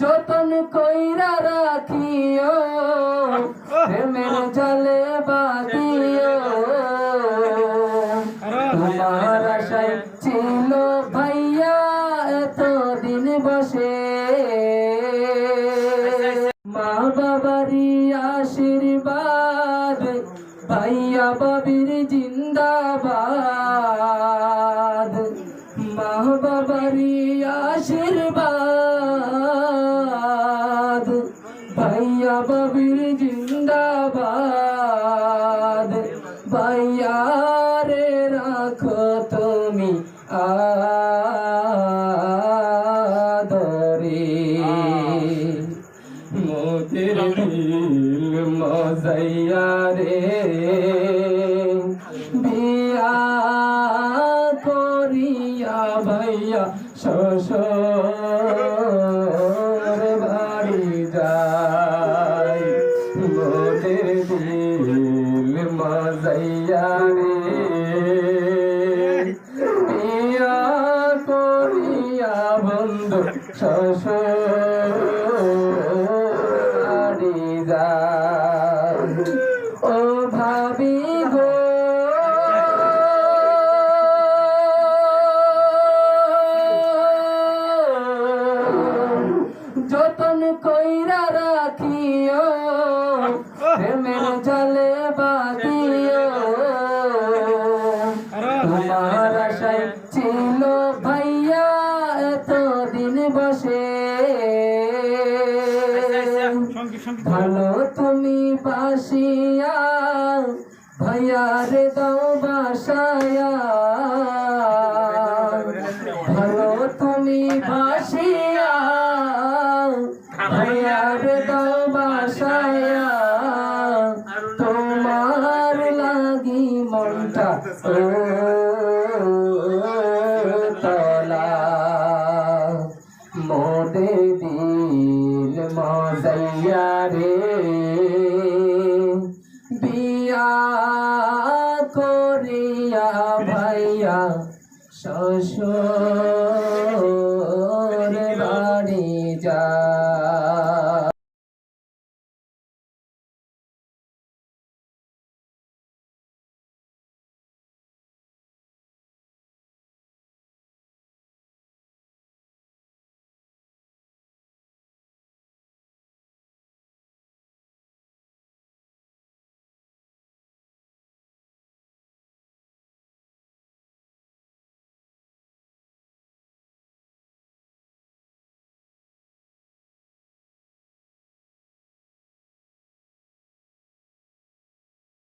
যতন কইরা রাখিও, প্রেমের জালে বাঁধিও। তোমার আশায় ছিল ভাইয়া এতদিন বসে। মা বাবারি আশীর্বাদ ভাইয়া বাবির জিন্দাবাদ। আদরে মোদের দিল মজাইয়া রে বিয়া করিয়া ভাইয়া শ্বশুর বাড়ি যায়। মোদের মজাইয়া রে। গো যতন কইরা রাখিও প্রেমের জালে বাঁধিও তোমার আশায় ছিল ভাইয়া এতদিন বসে ভালো তুমি বাসিয়া ভাইয়া দাও বাসায়া। ভালো তুমি বাসিয়া। ভাইয়া দাও বাসায়া। তোমার লাগি মনটা তলা। মোদে দিল মজাইয়া রে। করিয়া ভাইয়া শ্বশুর বাড়ি যা।